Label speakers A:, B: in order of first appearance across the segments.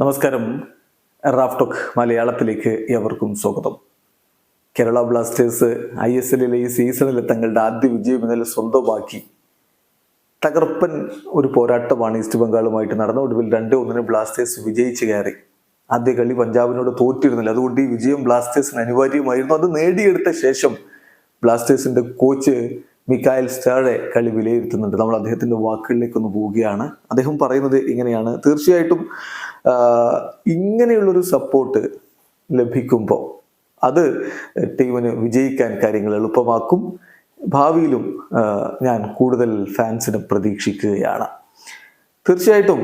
A: നമസ്കാരം. റാഫ്ടോക്ക് മലയാളത്തിലേക്ക് എവർക്കും സ്വാഗതം. കേരള ബ്ലാസ്റ്റേഴ്സ് ഐ എസ് എല്ലിലെ ഈ സീസണിലെ തങ്ങളുടെ ആദ്യ വിജയം ഇന്നലെ സ്വന്തമാക്കി. തകർപ്പൻ ഒരു പോരാട്ടമാണ് ഈസ്റ്റ് ബംഗാളുമായിട്ട് നടന്ന ഒടുവിൽ രണ്ട് ഒന്നിന് ബ്ലാസ്റ്റേഴ്സ് വിജയിച്ച് കയറി. ആദ്യ കളി പഞ്ചാബിനോട് തോറ്റിരുന്നില്ല. അതുകൊണ്ട് ഈ വിജയം ബ്ലാസ്റ്റേഴ്സിന് അനിവാര്യമായിരുന്നു. അത് നേടിയെടുത്ത ശേഷം ബ്ലാസ്റ്റേഴ്സിന്റെ കോച്ച് മിക്കായൽ സ്റ്റാറെ കളി വിലയിരുത്തുന്നുണ്ട്. നമ്മൾ അദ്ദേഹത്തിന്റെ വാക്കുകളിലേക്ക് ഒന്ന് പോവുകയാണ്. അദ്ദേഹം പറയുന്നത് ഇങ്ങനെയാണ്. തീർച്ചയായിട്ടും ഇങ്ങനെയുള്ളൊരു സപ്പോർട്ട് ലഭിക്കുമ്പോൾ അത് ടീമിന് വിജയിക്കാൻ കാര്യങ്ങൾ എളുപ്പമാക്കും. ഭാവിയിലും ഞാൻ കൂടുതൽ ഫാൻസിനെ പ്രതീക്ഷിക്കുകയാണ്. തീർച്ചയായിട്ടും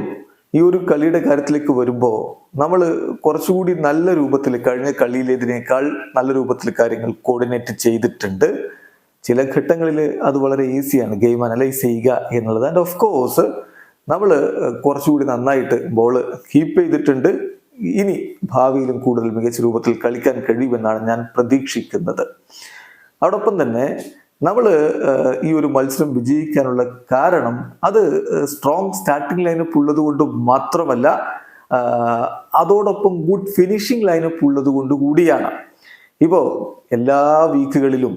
A: ഈ ഒരു കളിയുടെ കാര്യത്തിലേക്ക് വരുമ്പോൾ നമ്മൾ കുറച്ചുകൂടി നല്ല രൂപത്തിൽ കഴിഞ്ഞ കളിയിലേതിനേക്കാൾ നല്ല രൂപത്തിൽ കാര്യങ്ങൾ കോർഡിനേറ്റ് ചെയ്തിട്ടുണ്ട്. ചില ഘട്ടങ്ങളിൽ അത് വളരെ ഈസിയാണ് ഗെയിം അനലൈസ് ചെയ്യുക എന്നുള്ളത്. ആൻഡ് ഓഫ് കോഴ്സ് നമ്മൾ കുറച്ചുകൂടി നന്നായിട്ട് ബോൾ കീപ്പ് ചെയ്തിട്ടുണ്ട്. ഇനി ഭാവിയിലും കൂടുതൽ മികച്ച രൂപത്തിൽ കളിക്കാൻ കഴിയുമെന്നാണ് ഞാൻ പ്രതീക്ഷിക്കുന്നത്. അതോടൊപ്പം തന്നെ നമ്മൾ ഈ ഒരു മത്സരം വിജയിക്കാനുള്ള കാരണം അത് സ്ട്രോങ് സ്റ്റാർട്ടിംഗ് ലൈനപ്പ് ഉള്ളത് കൊണ്ട് മാത്രമല്ല അതോടൊപ്പം ഗുഡ് ഫിനിഷിംഗ് ലൈനപ്പ് ഉള്ളത് കൊണ്ട് കൂടിയാണ്. ഇപ്പോൾ എല്ലാ വീക്കുകളിലും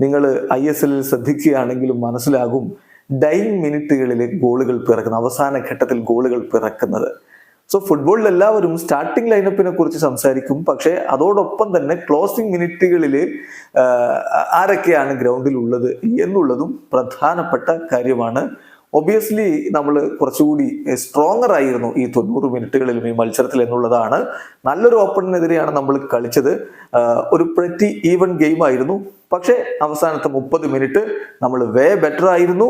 A: നിങ്ങൾ ഐ എസ് എല്ലിൽ ശ്രദ്ധിക്കുകയാണെങ്കിലും മനസ്സിലാകും ഡൈൻ മിനിറ്റുകളിൽ ഗോളുകൾ പിറക്കുന്നത് അവസാന ഘട്ടത്തിൽ ഗോളുകൾ പിറക്കുന്നത്. സോ ഫുട്ബോളിൽ എല്ലാവരും സ്റ്റാർട്ടിംഗ് ലൈനപ്പിനെ കുറിച്ച് സംസാരിക്കും. പക്ഷേ അതോടൊപ്പം തന്നെ ക്ലോസിംഗ് മിനിറ്റുകളിൽ ആരൊക്കെയാണ് ഗ്രൗണ്ടിൽ ഉള്ളത് എന്നുള്ളതും പ്രധാനപ്പെട്ട കാര്യമാണ്. ഒബിയസ്ലി നമ്മൾ കുറച്ചുകൂടി സ്ട്രോങ്ങർ ആയിരുന്നു ഈ തൊണ്ണൂറ് മിനിറ്റുകളിലും ഈ മത്സരത്തിൽ എന്നുള്ളതാണ്. നല്ലൊരു ഓപ്പണിനെതിരെയാണ് നമ്മൾ കളിച്ചത്. ഒരു പ്രറ്റി ഈവൻ ഗെയിം ആയിരുന്നു. പക്ഷേ അവസാനത്തെ മുപ്പത് മിനിറ്റ് നമ്മൾ വേ ബെറ്റർ ആയിരുന്നു.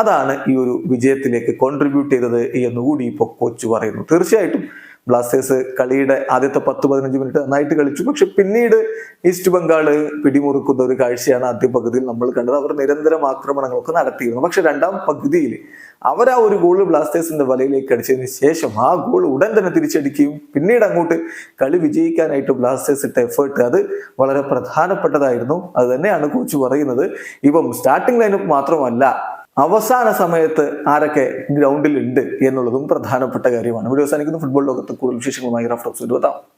A: അതാണ് ഈ ഒരു വിജയത്തിലേക്ക് കോൺട്രിബ്യൂട്ട് ചെയ്തത് എന്നുകൂടി ഇപ്പോൾ കോച്ച് പറയുന്നു. തീർച്ചയായിട്ടും ബ്ലാസ്റ്റേഴ്സ് കളിയുടെ ആദ്യത്തെ പത്ത് പതിനഞ്ച് മിനിറ്റ് നന്നായിട്ട് കളിച്ചു. പക്ഷെ പിന്നീട് ഈസ്റ്റ് ബംഗാൾ പിടിമുറുക്കുന്ന ഒരു കാഴ്ചയാണ് ആദ്യ പകുതിയിൽ നമ്മൾ കണ്ടത്. അവർ നിരന്തരം ആക്രമണങ്ങളൊക്കെ നടത്തിയിരുന്നു. പക്ഷെ രണ്ടാം പകുതിയിൽ അവർ ആ ഒരു ഗോൾ ബ്ലാസ്റ്റേഴ്സിന്റെ വലയിലേക്ക് അടിച്ചതിന് ശേഷം ആ ഗോൾ ഉടൻ തന്നെ തിരിച്ചടിക്കുകയും പിന്നീട് അങ്ങോട്ട് കളി വിജയിക്കാനായിട്ട് ബ്ലാസ്റ്റേഴ്സ് ഇട്ട എഫേർട്ട് അത് വളരെ പ്രധാനപ്പെട്ടതായിരുന്നു. അത് തന്നെയാണ് കോച്ച് പറയുന്നത്. ഇപ്പം സ്റ്റാർട്ടിംഗ് ലൈനപ്പ് മാത്രമല്ല അവസാന സമയത്ത് ആരൊക്കെ ഗ്രൗണ്ടിലുണ്ട് എന്നുള്ളതും പ്രധാനപ്പെട്ട കാര്യമാണ്. ഇവിടെ അവസാനിക്കുന്ന. ഫുട്ബോൾ ലോകത്ത് കൂടുതൽ വിശേഷങ്ങളുമായി റഫറൻസ് എത്താം